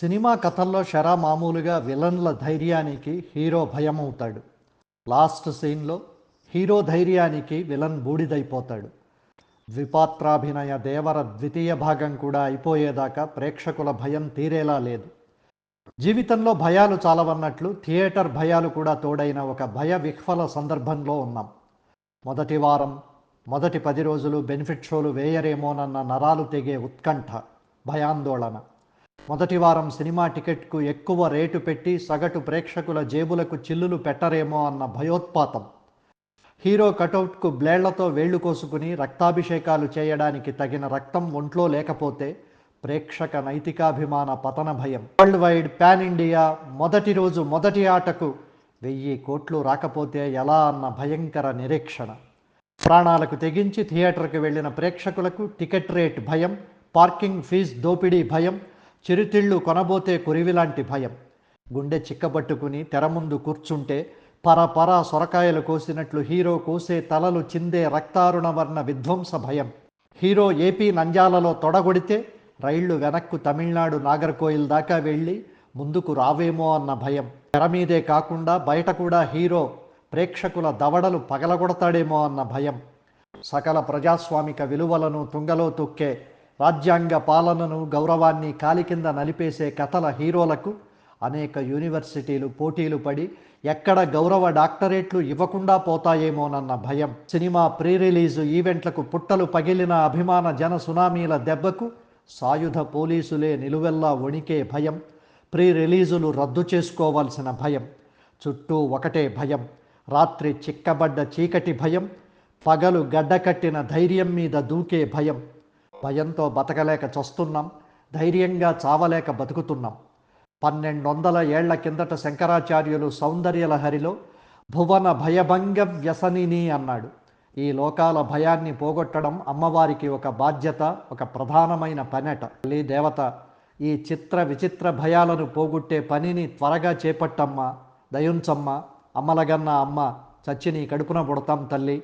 Cinema కథల్లో షరా మామూలుగా విలన్ల ధైర్యానికి హీరో భయం అవుతాడు లాస్ట్ సీన్లో హీరో ధైర్యానికి విలన్ బూడిదైపోతాడు. ద్విపాత్రాభినయ దేవర ద్వితీయ భాగం కూడా అయిపోయేదాకా ప్రేక్షకుల భయం తీరేలా లేదు. జీవితంలో భయాలు చాలవన్నట్లు థియేటర్ భయాలు కూడా తోడైన ఒక భయ విహ్వల సందర్భంలో ఉన్నాం. మొదటి వారం మొదటి పది రోజులు బెనిఫిట్ షోలు వేయరేమోనన్న నరాలు తెగే ఉత్కంఠ భయాందోళన. మొదటి వారం సినిమా టికెట్కు ఎక్కువ రేటు పెట్టి సగటు ప్రేక్షకుల జేబులకు చిల్లులు పెట్టరేమో అన్న భయోత్పాతం. హీరో కటౌట్కు బ్లేళ్ళతో వేళ్ళు కోసుకుని రక్తాభిషేకాలు చేయడానికి తగిన రక్తం ఒంట్లో లేకపోతే ప్రేక్షక నైతికాభిమాన పతన భయం. వరల్డ్ వైడ్ పాన్ ఇండియా మొదటి రోజు మొదటి ఆటకు వెయ్యి కోట్లు రాకపోతే ఎలా అన్న భయంకర నిరీక్షణ. ప్రాణాలకు తెగించి థియేటర్కి వెళ్ళిన ప్రేక్షకులకు టికెట్ రేట్ భయం పార్కింగ్ ఫీజు దోపిడీ భయం చిరుతిళ్ళు కొనబోతే కురివిలాంటి భయం. గుండె చిక్కబట్టుకుని తెర ముందు కూర్చుంటే పరపర సొరకాయలు కోసినట్లు హీరో కోసే తలలు చిందే రక్తారుణ వర్ణ విధ్వంస భయం. హీరో ఏపీ నంజాలలో తొడగొడితే రైళ్ళు వెనక్కు తమిళనాడు నాగర్కోయిల్ దాకా వెళ్ళి ముందుకు రావేమో అన్న భయం. తెర మీదే కాకుండా బయట కూడా హీరో ప్రేక్షకుల దవడలు పగలగొడతాడేమో అన్న భయం. సకల ప్రజాస్వామిక విలువలను తుంగలో తొక్కే రాజ్యాంగ పాలనను గౌరవాన్ని కాలి కింద నలిపేసే కథల హీరోలకు అనేక యూనివర్సిటీలు పోటీలు పడి ఎక్కడ గౌరవ డాక్టరేట్లు ఇవ్వకుండా పోతాయేమోనన్న భయం. సినిమా ప్రీ రిలీజు ఈవెంట్లకు పుట్టలు పగిలిన అభిమాన జన సునామీల దెబ్బకు సాయుధ పోలీసులే నిలువెల్లా వణికే భయం. ప్రీ రిలీజులు రద్దు చేసుకోవాల్సిన భయం. చుట్టూ ఒకటే భయం. రాత్రి చిక్కబడ్డ చీకటి భయం. పగలు గడ్డకట్టిన ధైర్యం మీద దూకే భయం. భయంతో బతకలేక చస్తున్నాం ధైర్యంగా చావలేక బతుకుతున్నాం. పన్నెండు వందల ఏళ్ళ కిందట శంకరాచార్యులు సౌందర్యలహరిలో భువన భయభంగ వ్యసనిని అన్నాడు. ఈ లోకాల భయాన్ని పోగొట్టడం అమ్మవారికి ఒక బాధ్యత ఒక ప్రధానమైన పనట. తల్లి దేవత ఈ చిత్ర విచిత్ర భయాలను పోగొట్టే పనిని త్వరగా చేపట్టమ్మా దయుంచమ్మ అమ్మలగన్న అమ్మ చచ్చి నీ కడుపున పుడతాం తల్లి.